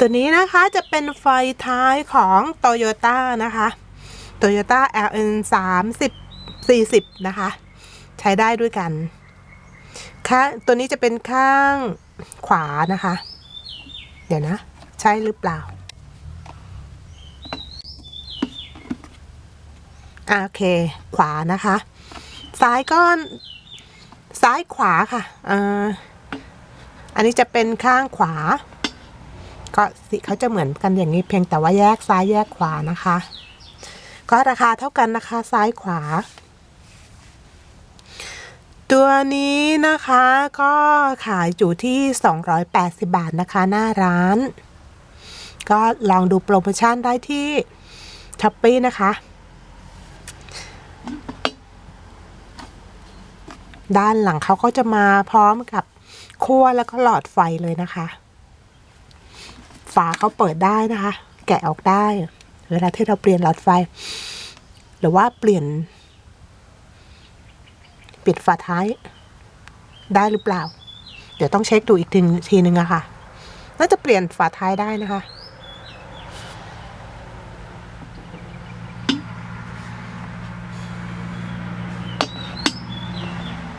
ตัวนี้นะคะจะเป็นไฟท้ายของ Toyota นะคะ Toyota LN 30 40 นะคะ ใช้ได้ด้วยกันข้างตัวนี้จะเป็นข้างขวานะคะ เดี๋ยวนะ ใช่หรือเปล่าโอเค ขวานะคะ ซ้ายก็ซ้ายขวาค่ะออันนี้จะเป็นข้างขวา ก็สีเขาจะเหมือนกันอย่างนี้เพียงแต่ว่าแยกซ้ายแยกขวานะคะ ก็ราคาเท่ากันนะคะซ้ายขวา ตัวนี้นะคะก็ขายอยู่ที่ 280 บาทนะคะหน้าร้าน ก็ลองดูโปรโมชั่นได้ที่ช้อปปี้นะคะ ด้านหลังเขาก็จะมาพร้อมกับขั้วแล้วก็หลอดไฟเลยนะคะาเขาเปิดได้นะคะ แกะออกได้ เวลาที่เราเปลี่ยนหลอดไฟ หรือว่าเปลี่ยน ปิดฝาท้าย ได้หรือเปล่า เดี๋ยวต้องเช็คดูอีกทีทนึงอะค่ะ น่าจะเปลี่ยนฝาท้ายได้นะคะ